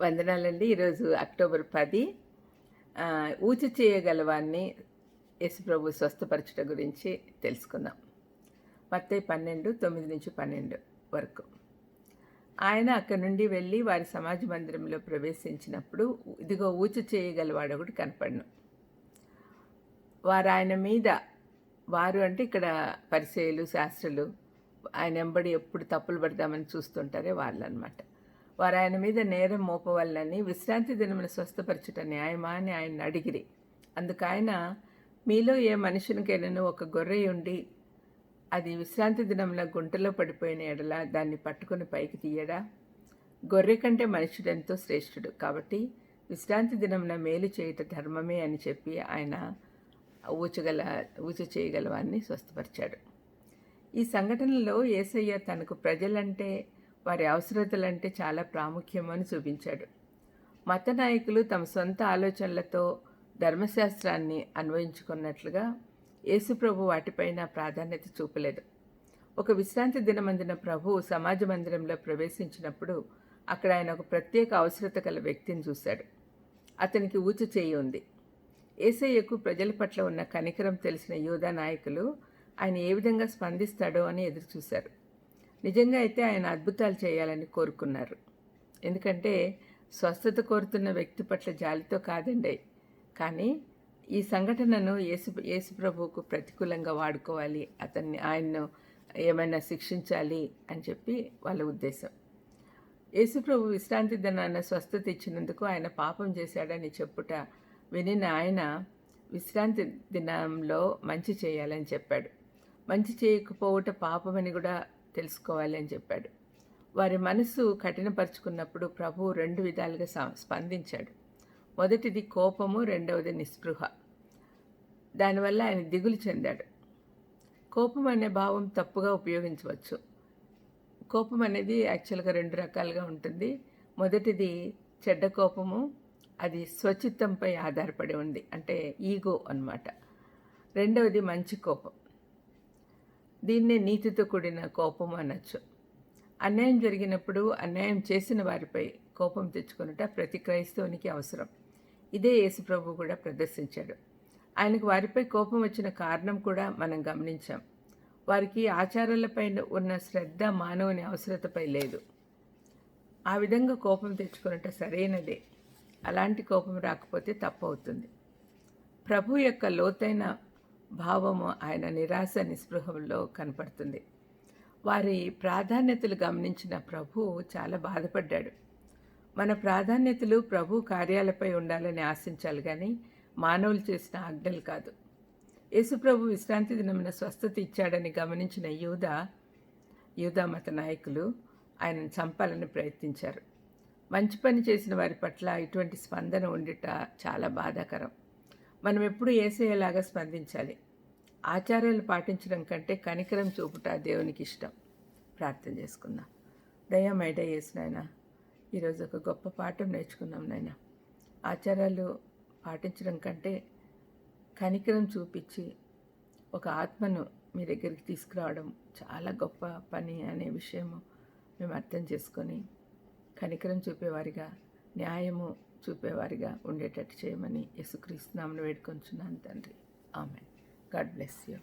వందనాలండి. ఈరోజు అక్టోబర్ పది. ఊచ చేయగలవాన్ని యేసుప్రభు స్వస్థపరచుట గురించి తెలుసుకుందాం. మత్తయి పన్నెండు తొమ్మిది నుంచి పన్నెండు వరకు. ఆయన అక్కడి నుండి వెళ్ళి వారి సమాజ మందిరంలో ప్రవేశించినప్పుడు ఇదిగో ఊచ చేయగలవాడు ఒకటి కనపడను. వారు ఆయన మీద వారు అంటే ఇక్కడ పరిచయలు శాస్త్రులు ఆయన వెంబడి ఎప్పుడు తప్పులు పడదామని చూస్తుంటారే వాళ్ళు అనమాట వారు ఆయన మీద నేరం మోపవల్లని విశ్రాంతి దినమును స్వస్థపరచుట న్యాయమా అని ఆయన అడిగిరి. అందుకు ఆయన మీలో ఏ మనుషునికైనాను ఒక గొర్రె ఉండి అది విశ్రాంతి దినంలో గుంటలో పడిపోయిన ఎడల దాన్ని పట్టుకొని పైకి తీయడా? గొర్రె కంటే మనుషుడెంతో శ్రేష్ఠుడు. కాబట్టి విశ్రాంతి దినంన మేలు చేయుట ధర్మమే అని చెప్పి ఆయన ఊచగల ఊచ చేయగలవాన్ని స్వస్థపరిచాడు. ఈ సంఘటనలో ఏసయ్య తనకు ప్రజలంటే వారి అవసరతలంటే చాలా ప్రాముఖ్యమని చూపించాడు. మత నాయకులు తమ సొంత ఆలోచనలతో ధర్మశాస్త్రాన్ని అన్వయించుకున్నట్లుగా యేసుప్రభు వాటిపైన ప్రాధాన్యత చూపలేదు. ఒక విశ్రాంతి దినమందిన ప్రభు సమాజ మందిరంలో ప్రవేశించినప్పుడు అక్కడ ఆయన ఒక ప్రత్యేక అవసరత గల వ్యక్తిని చూశాడు. అతనికి ఊచ చేయి ఉంది. ఏసయ్యకు ప్రజల పట్ల ఉన్న కనికరం తెలిసిన యూదా నాయకులు ఆయన ఏ విధంగా స్పందిస్తాడో అని ఎదురుచూశారు. నిజంగా అయితే ఆయన అద్భుతాలు చేయాలని కోరుకున్నారు. ఎందుకంటే స్వస్థత కోరుతున్న వ్యక్తి పట్ల జాలితో కాదండి. కానీ ఈ సంఘటనను యేసు యేసుప్రభువుకు ప్రతికూలంగా వాడుకోవాలి అతన్ని ఆయన్ను ఏమైనా శిక్షించాలి అని చెప్పి వాళ్ళ ఉద్దేశం. యేసుప్రభు విశ్రాంతి దినాన్న స్వస్థత ఇచ్చినందుకు ఆయన పాపం చేశాడని చెప్పుట వినిన ఆయన విశ్రాంతి దినంలో మంచి చేయాలని చెప్పాడు. మంచి చేయకపోవుట పాపమని కూడా తెలుసుకోవాలి అని చెప్పాడు. వారి మనసు కఠినపరుచుకున్నప్పుడు ప్రభువు రెండు విధాలుగా స్పందించాడు. మొదటిది కోపము రెండవది నిస్పృహ. దానివల్ల ఆయన దిగులు చెందాడు. కోపం అనే భావం తప్పుగా ఉపయోగించవచ్చు. కోపం అనేది యాక్చువల్గా రెండు రకాలుగా ఉంటుంది. మొదటిది చెడ్డ కోపము అది స్వచిత్తంపై ఆధారపడి ఉంది. అంటే ఈగో అన్నమాట. రెండవది మంచి కోపం. దీన్నే నీతితో కూడిన కోపం అనొచ్చు. అన్యాయం జరిగినప్పుడు అన్యాయం చేసిన వారిపై కోపం తెచ్చుకొనుట ప్రతి క్రైస్తవునికి అవసరం. ఇదే యేసుప్రభు కూడా ప్రదర్శించాడు. ఆయనకు వారిపై కోపం వచ్చిన కారణం కూడా మనం గమనించాం. వారికి ఆచారాలపైన ఉన్న శ్రద్ధ మానవుని అవసరతపై లేదు. ఆ విధంగా కోపం తెచ్చుకున్నట సరైనదే. అలాంటి కోపం రాకపోతే తప్పు అవుతుంది. ప్రభు యొక్క లోతైన భావము ఆయన నిరాశ నిస్పృహంలో కనపడుతుంది. వారి ప్రాధాన్యతలు గమనించిన ప్రభు చాలా బాధపడ్డాడు. మన ప్రాధాన్యతలు ప్రభు కార్యాలపై ఉండాలని ఆశించాలి కానీ మానవులు చేసిన ఆజ్ఞలు కాదు. యేసుప్రభు విశ్రాంతి దినమున స్వస్థత ఇచ్చాడని గమనించిన యూద యూదా మత నాయకులు ఆయనను చంపాలని ప్రయత్నించారు. మంచి పని చేసిన వారి పట్ల ఇటువంటి స్పందన ఉండుట చాలా బాధాకరం. మనం ఎప్పుడు ఏసేలాగా స్పందించాలి. ఆచారాలు పాటించడం కంటే కనికరం చూపుట దేవునికి ఇష్టం. ప్రార్థన చేసుకుందాం. దయా మై చేసిన నాయన ఈరోజు ఒక గొప్ప పాఠం నేర్చుకున్నాం నాయన. ఆచారాలు పాటించడం కంటే కనికరం చూపించి ఒక ఆత్మను మీ దగ్గరికి తీసుకురావడం చాలా గొప్ప పని అనే విషయము మేము అర్థం చేసుకొని కనికరం చూపేవారిగా న్యాయము చూపేవారిగా ఉండేటట్టు చేయమని యేసుక్రీస్తు వేడుకొంచున్నాను తండ్రి. ఆమె God bless you.